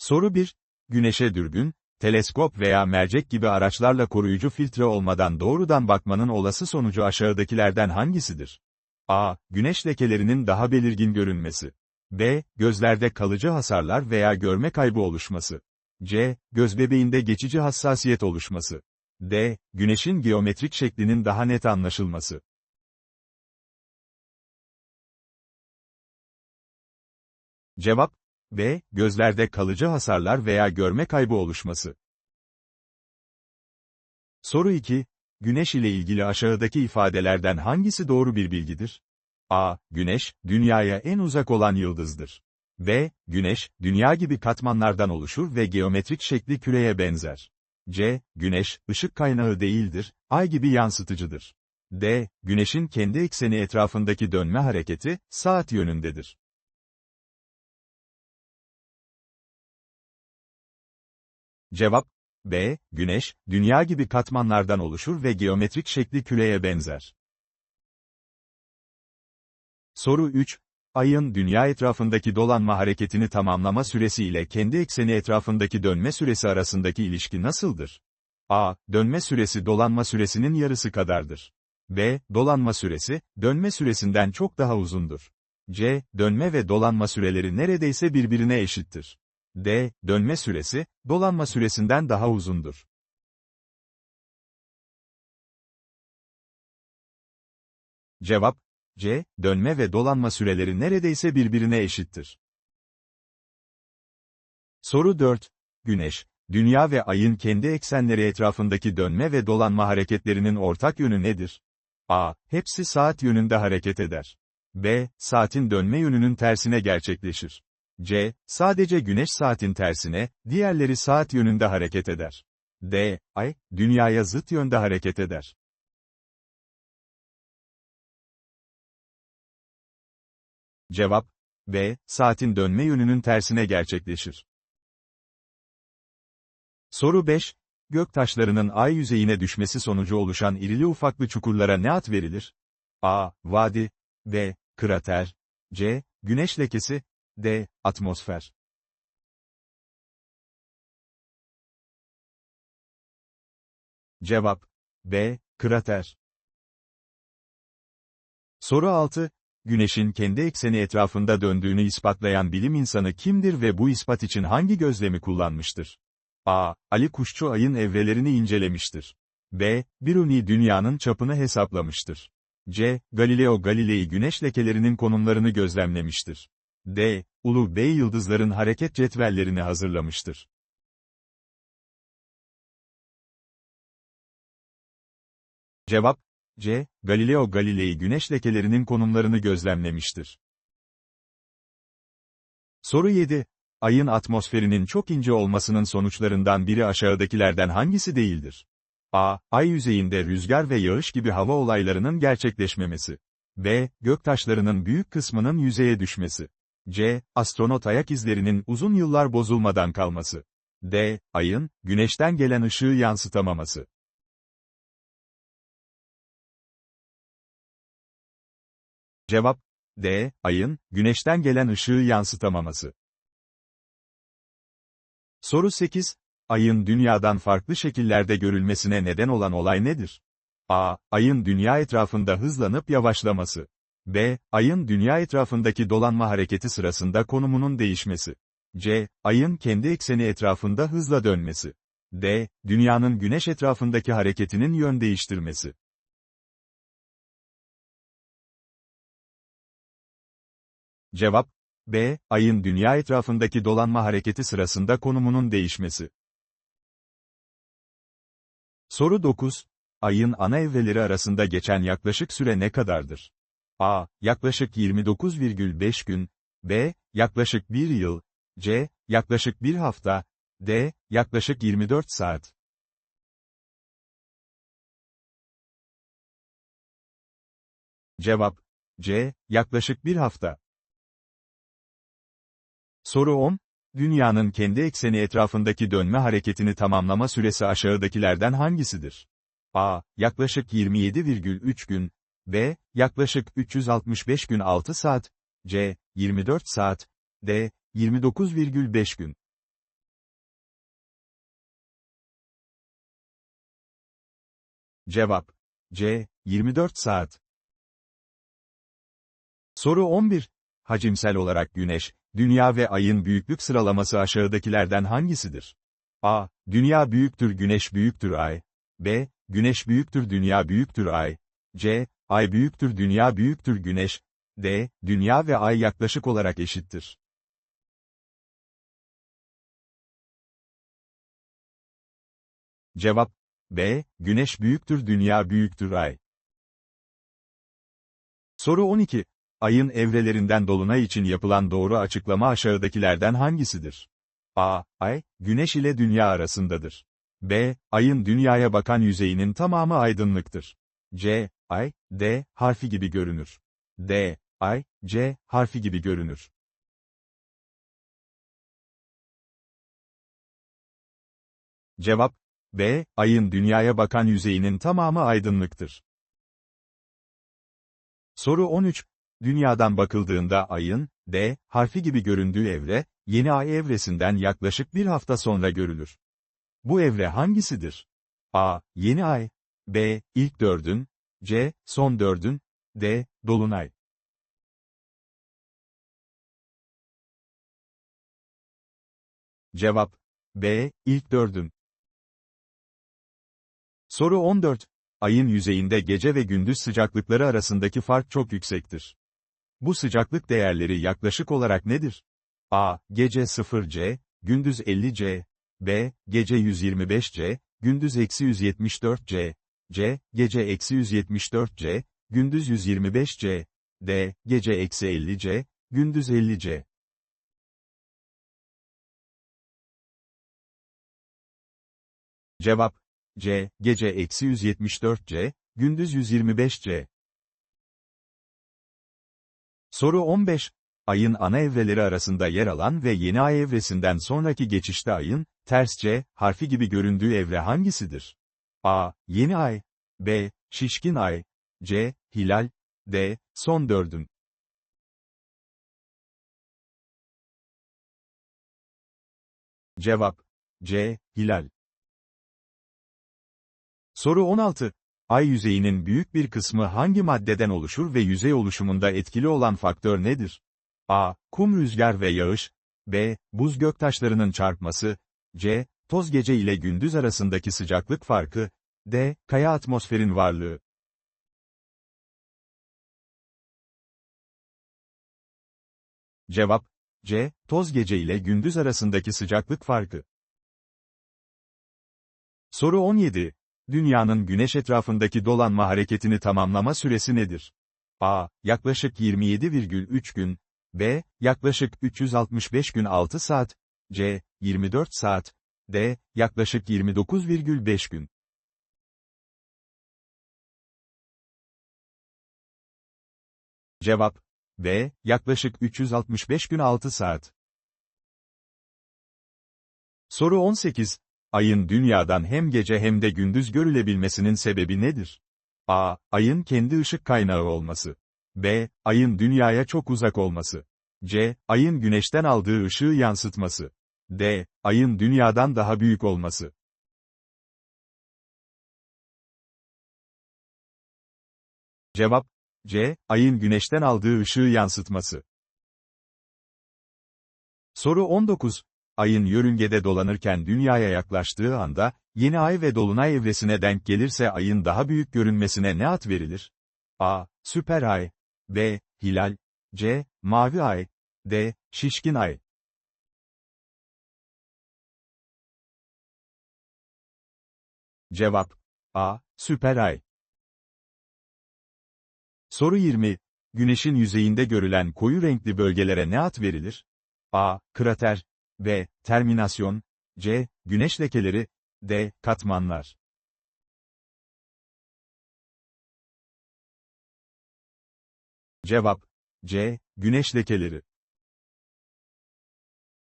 Soru 1. Güneşe dürbün, teleskop veya mercek gibi araçlarla koruyucu filtre olmadan doğrudan bakmanın olası sonucu aşağıdakilerden hangisidir? A. Güneş lekelerinin daha belirgin görünmesi. B. Gözlerde kalıcı hasarlar veya görme kaybı oluşması. C. Gözbebeğinde geçici hassasiyet oluşması. D. Güneşin geometrik şeklinin daha net anlaşılması. Cevap B. Gözlerde kalıcı hasarlar veya görme kaybı oluşması. Soru 2. Güneş ile ilgili aşağıdaki ifadelerden hangisi doğru bir bilgidir? A. Güneş, Dünya'ya en uzak olan yıldızdır. B. Güneş, Dünya gibi katmanlardan oluşur ve geometrik şekli küreye benzer. C. Güneş, ışık kaynağı değildir, ay gibi yansıtıcıdır. D. Güneşin kendi ekseni etrafındaki dönme hareketi, saat yönündedir. Cevap, B. Güneş, Dünya gibi katmanlardan oluşur ve geometrik şekli küreye benzer. Soru 3. Ayın dünya etrafındaki dolanma hareketini tamamlama süresi ile kendi ekseni etrafındaki dönme süresi arasındaki ilişki nasıldır? A. Dönme süresi dolanma süresinin yarısı kadardır. B. Dolanma süresi, dönme süresinden çok daha uzundur. C. Dönme ve dolanma süreleri neredeyse birbirine eşittir. D. Dönme süresi, dolanma süresinden daha uzundur. Cevap, C, dönme ve dolanma süreleri neredeyse birbirine eşittir. Soru 4. Güneş, Dünya ve Ay'ın kendi eksenleri etrafındaki dönme ve dolanma hareketlerinin ortak yönü nedir? A. Hepsi saat yönünde hareket eder. B. Saatin dönme yönünün tersine gerçekleşir. C. Sadece güneş saatin tersine, diğerleri saat yönünde hareket eder. D. Ay, dünyaya zıt yönde hareket eder. Cevap, B. Saatin dönme yönünün tersine gerçekleşir. Soru 5. Göktaşlarının ay yüzeyine düşmesi sonucu oluşan irili ufaklı çukurlara ne ad verilir? A. Vadi. B. Krater. C. Güneş lekesi. D. Atmosfer. Cevap. B. Krater. Soru 6. Güneşin kendi ekseni etrafında döndüğünü ispatlayan bilim insanı kimdir ve bu ispat için hangi gözlemi kullanmıştır? A. Ali Kuşçu ayın evrelerini incelemiştir. B. Biruni dünyanın çapını hesaplamıştır. C. Galileo Galilei güneş lekelerinin konumlarını gözlemlemiştir. D. Ulu Bey yıldızların hareket cetvellerini hazırlamıştır. Cevap, C. Galileo Galilei güneş lekelerinin konumlarını gözlemlemiştir. Soru 7. Ayın atmosferinin çok ince olmasının sonuçlarından biri aşağıdakilerden hangisi değildir? A. Ay yüzeyinde rüzgar ve yağış gibi hava olaylarının gerçekleşmemesi. B. Göktaşlarının büyük kısmının yüzeye düşmesi. C. Astronot ayak izlerinin uzun yıllar bozulmadan kalması. D. Ayın, güneşten gelen ışığı yansıtamaması. Cevap, D. Ayın, güneşten gelen ışığı yansıtamaması. Soru 8. Ayın dünyadan farklı şekillerde görülmesine neden olan olay nedir? A. Ayın dünya etrafında hızlanıp yavaşlaması. B. Ayın dünya etrafındaki dolanma hareketi sırasında konumunun değişmesi. C. Ayın kendi ekseni etrafında hızla dönmesi. D. Dünyanın güneş etrafındaki hareketinin yön değiştirmesi. Cevap, B. Ayın dünya etrafındaki dolanma hareketi sırasında konumunun değişmesi. Soru 9. Ayın ana evreleri arasında geçen yaklaşık süre ne kadardır? A. Yaklaşık 29,5 gün. B. Yaklaşık 1 yıl. C. Yaklaşık 1 hafta. D. Yaklaşık 24 saat. Cevap. C. Yaklaşık 1 hafta. Soru 10. Dünyanın kendi ekseni etrafındaki dönme hareketini tamamlama süresi aşağıdakilerden hangisidir? A. Yaklaşık 27,3 gün. B yaklaşık 365 gün 6 saat, C, 24 saat, D, 29,5 gün. Cevap. C, 24 saat. Soru 11. Hacimsel olarak Güneş, Dünya ve Ay'ın büyüklük sıralaması aşağıdakilerden hangisidir? A. Dünya büyüktür Güneş büyüktür Ay. B. Güneş büyüktür Dünya büyüktür Ay. C. Ay büyüktür Dünya büyüktür Güneş. D. Dünya ve Ay yaklaşık olarak eşittir. Cevap B. Güneş büyüktür Dünya büyüktür Ay. Soru 12. Ayın evrelerinden dolunay için yapılan doğru açıklama aşağıdakilerden hangisidir? A. Ay, Güneş ile Dünya arasındadır. B. Ayın Dünyaya bakan yüzeyinin tamamı aydınlıktır. C. Ay, D, harfi gibi görünür. D. Ay, C, harfi gibi görünür. Cevap, B, ayın dünyaya bakan yüzeyinin tamamı aydınlıktır. Soru 13. Dünyadan bakıldığında ayın, D, harfi gibi göründüğü evre, yeni ay evresinden yaklaşık bir hafta sonra görülür. Bu evre hangisidir? A. Yeni ay. B. İlk dördün. C. Son dördün. D. Dolunay. Cevap. B. İlk dördün. Soru 14. Ayın yüzeyinde gece ve gündüz sıcaklıkları arasındaki fark çok yüksektir. Bu sıcaklık değerleri yaklaşık olarak nedir? A. Gece 0 C, gündüz 50 C. B. Gece 125 C, gündüz eksi 174 C. C. Gece eksi 174 C, gündüz 125 C. D. Gece eksi 50 C, gündüz 50 C. Cevap C. Gece eksi 174 C, gündüz 125 C. Soru 15. Ayın ana evreleri arasında yer alan ve yeni ay evresinden sonraki geçişte ayın, ters C, harfi gibi göründüğü evre hangisidir? A. Yeni ay. B. Şişkin ay. C. Hilal. D. Son dördün. Cevap. C. Hilal. Soru 16. Ay yüzeyinin büyük bir kısmı hangi maddeden oluşur ve yüzey oluşumunda etkili olan faktör nedir? A. Kum rüzgar ve yağış. B. Buz göktaşlarının çarpması. C. Toz gece ile gündüz arasındaki sıcaklık farkı. D. Kaya atmosferin varlığı. Cevap. C. Toz gece ile gündüz arasındaki sıcaklık farkı. Soru 17. Dünyanın güneş etrafındaki dolanma hareketini tamamlama süresi nedir? A. Yaklaşık 27,3 gün. B. Yaklaşık 365 gün 6 saat. C. 24 saat. D. Yaklaşık 29,5 gün. Cevap. B. Yaklaşık 365 gün 6 saat. Soru 18. Ayın dünyadan hem gece hem de gündüz görülebilmesinin sebebi nedir? A. Ayın kendi ışık kaynağı olması. B. Ayın dünyaya çok uzak olması. C. Ayın güneşten aldığı ışığı yansıtması. D. Ayın dünyadan daha büyük olması. Cevap C. Ayın güneşten aldığı ışığı yansıtması. Soru 19. Ayın yörüngede dolanırken dünyaya yaklaştığı anda, yeni ay ve dolunay evresine denk gelirse ayın daha büyük görünmesine ne ad verilir? A. Süper ay. B. Hilal. C. Mavi ay. D. Şişkin ay. Cevap. A. Süper ay. Soru 20. Güneşin yüzeyinde görülen koyu renkli bölgelere ne ad verilir? A. Krater. B. Terminasyon. C. Güneş lekeleri. D. Katmanlar. Cevap. C. Güneş lekeleri.